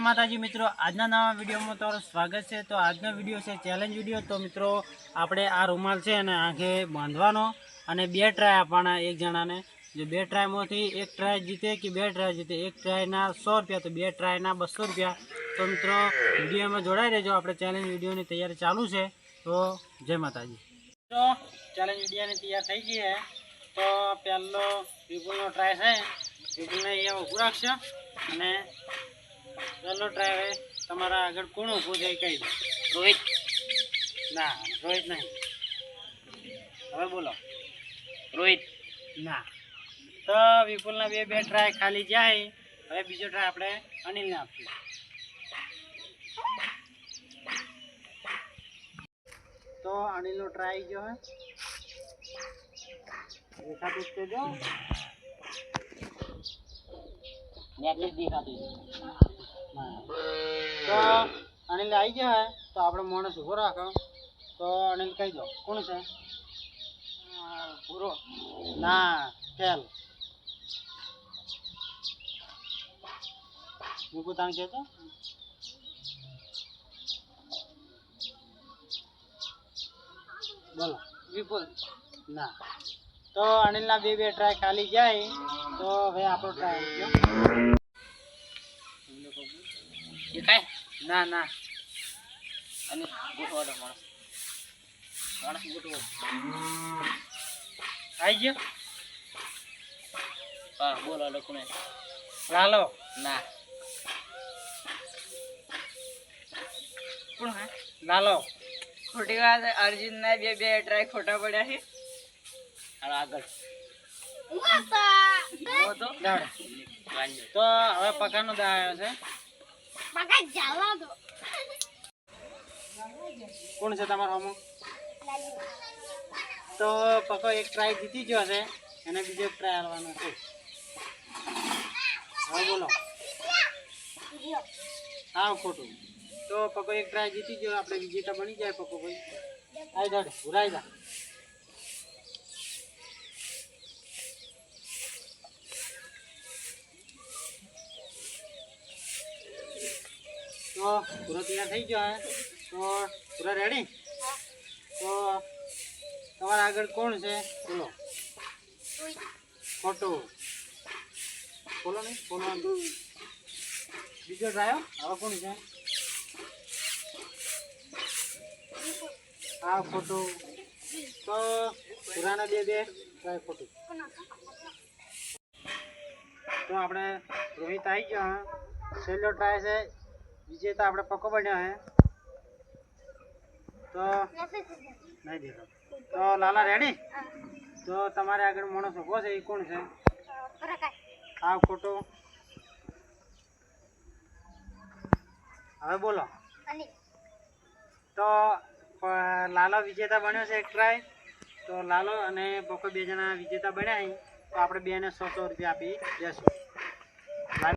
માતાજી મિત્રો, આજના નવા વિડીયોમાં તમારું સ્વાગત છે. તો આજનો વીડિયો છે ચેલેન્જ વીડિયો. તો મિત્રો, આપણે આ રૂમાલ છે અને આંખે બાંધવાનો અને બે ટ્રાય આપવાના એક જણાને. જો બે ટ્રાયમાંથી એક ટ્રાય જીતે કે બે ટ્રાય જીતે? એક ટ્રાયના સો રૂપિયા તો બે ટ્રાયના બસો રૂપિયા. તો મિત્રો, વિડીયોમાં જોડાઈ રહેજો. આપણે ચેલેન્જ વિડીયોની તૈયારી ચાલુ છે. તો જય માતાજી. તો ચેલેન્જ વિડીયોની તૈયાર થઈ ગઈ તો પહેલો વિપુલનો ટ્રાય છે. વિપુલને અહીંયા ઊભું રાખશે અને પહેલો ટ્રાય તમારા આગળ કોણ ઊભું છે કહી દો. રોહિત. ના રોહિત નહીં. હવે બોલો. રોહિત. ના. તો વિપુલના બે બે ટ્રાય ખાલી જાય. હવે બીજો ટ્રાય આપણે અનિલને આપીએ. તો અનિલનો ટ્રાય જો હે. દેખાતું જો છે જો. તો અનિલ આવી ગયા હોય તો આપણે માણસ ઊભો રાખો. તો અનિલ કહી દો કોણ છે? પૂરો ના ફેલ હું પોતાને કહેતો? બોલો. વિપુલ. ના. તો અનિલના બે બે ટ્રાય ખાલી જાય તો હવે આપણો ટ્રાય ગયો દેખાય ના ના. અને ગોઠવાડો માણસ. માણસ ગોઠવો. આવી ગયો? હા બોલો લખુને લાલો. ના. કોણ હે? લાલો. ખોટી વાત અર્જુન ના બે બે ટ્રાય ખોટા પડ્યા છે. આગળ. તો હવે પગાર નો આવ્યો છે. કોણ છે તમારો હમો? તો પકો એક ટ્રાય જીતી ગયો છે. એને બીજો ટ્રાય આવવાનો છે. હવે બોલો. હા ખોટું. તો પકો એક ટ્રાય જીતી ગયો આપણે વિજેતા બની જાય પકો ભાઈ આઈ જાડે ભૂલાઈ જા તો પૂરો તૈયાર થઈ ગયો તો પૂરા રેડી તો તમારા આગળ કોણ છે? બોલો. ફોટો બોલો નહીં બોલો બીજો ડ્રાયો હવે કોણ છે? આ ફોટો તો પુરાના બે બે. ટ્રાય ફોટો તો આપણે રોહિત આવી ગયો. છેલ્લો ટ્રાય છે. વિજેતા આપણે પક્કો બન્યો હે. તો નહીં દેખો તો લાલા રેડી? તો તમારે આગળ માણસ ઊભો છે એ કોણ છે? આ ખોટો. હવે બોલો. તો લાલો વિજેતા બન્યો છે, એક ટ્રાય તો લાલો અને પપ્પા બે જણા વિજેતા બન્યા તો આપણે બેને સો સો રૂપિયા આપી દેશું.